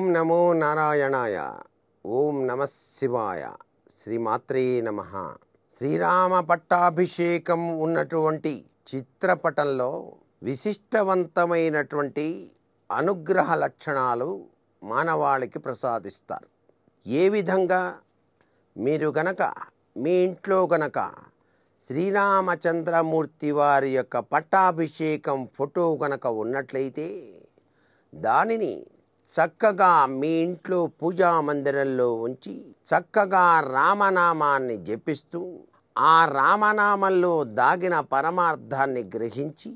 ఓం నమో నారాయణాయ. ఓం నమ శివాయ. శ్రీమాత్రే నమ. శ్రీరామ పట్టాభిషేకం ఉన్నటువంటి చిత్రపటంలో విశిష్టవంతమైనటువంటి అనుగ్రహ లక్షణాలు మానవాళికి ప్రసాదిస్తారు. ఏ విధంగా? మీరు గనక మీ ఇంట్లో గనక శ్రీరామచంద్రమూర్తి వారి యొక్క పట్టాభిషేకం ఫోటో గనక ఉన్నట్లయితే దానిని చక్కగా మీ ఇంట్లో పూజా మందిరంలో ఉంచి చక్కగా రామనామాన్ని జపిస్తూ ఆ రామనామంలో దాగిన పరమార్థాన్ని గ్రహించి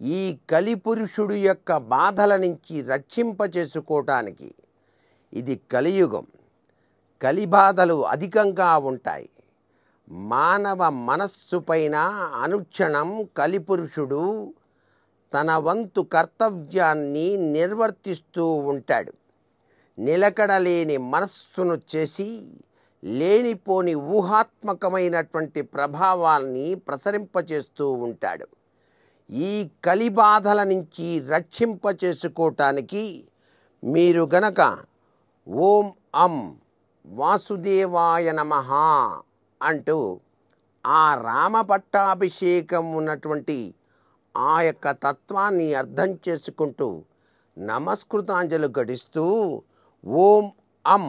ఈ కలిపురుషుడు యొక్క బాధల నుంచి రక్షింపచేసుకోవటానికి ఇది కలియుగం. కలిబాధలు అధికంగా ఉంటాయి. మానవ మనస్సు పైన అనుక్షణం కలిపురుషుడు తన వంతు కర్తవ్యాన్ని నిర్వర్తిస్తూ ఉంటాడు. నిలకడలేని మనస్సును చేసి లేనిపోని ఊహాత్మకమైనటువంటి ప్రభావాల్ని ప్రసరింపచేస్తూ ఉంటాడు. ఈ కలిబాధల నుంచి రక్షింపచేసుకోవటానికి మీరు గనక ఓం అం వాసుదేవాయ నమ అంటూ ఆ రామ పట్టాభిషేకం ఉన్నటువంటి ఆ యొక్క తత్వాన్ని అర్థం చేసుకుంటూ నమస్కృతాంజలు గడిస్తూ ఓం అం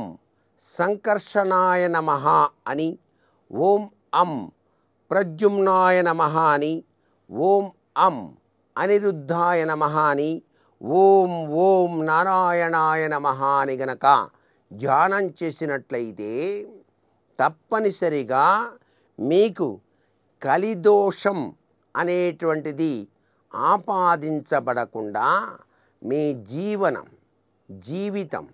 సంకర్షణాయ నమ అని ఓం అం ప్రద్యుమ్నాయ నమ అని ఓం అం అనిరుద్ధాయ నమ అని ఓం ఓం నారాయణాయ నమ అని గనక ధ్యానం చేసినట్లయితే తప్పనిసరిగా మీకు కలిదోషం అనేటువంటిది ఆపాదించబడకుండా మీ జీవనం జీవితం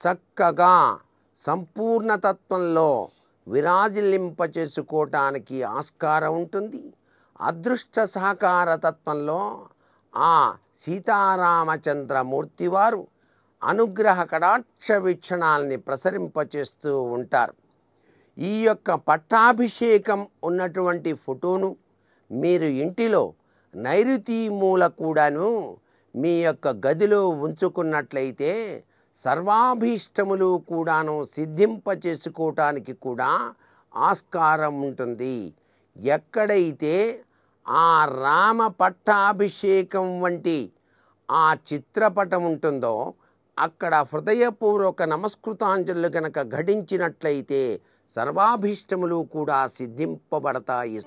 చక్కగా సంపూర్ణతత్వంలో విరాజిల్లింపచేసుకోవటానికి ఆస్కారం ఉంటుంది. అదృష్ట సహకార తత్వంలో ఆ సీతారామచంద్రమూర్తి వారు అనుగ్రహ కడాక్ష వీక్షణాల్ని ప్రసరింపచేస్తూ ఉంటారు. ఈ యొక్క పట్టాభిషేకం ఉన్నటువంటి ఫోటోను మీరు ఇంటిలో నైరుతి మూల కూడాను మీ యొక్క గదిలో ఉంచుకున్నట్లయితే సర్వాభీష్టములు కూడాను సిద్ధింప చేసుకోవటానికి కూడా ఆస్కారం ఉంటుంది. ఎక్కడైతే ఆ రామ పట్టాభిషేకం వంటి ఆ చిత్రపటం ఉంటుందో అక్కడ హృదయపూర్వక నమస్కృతాంజలు గనక ఘటించినట్లయితే సర్వాభీష్టములు కూడా సిద్ధింపబడతాయి.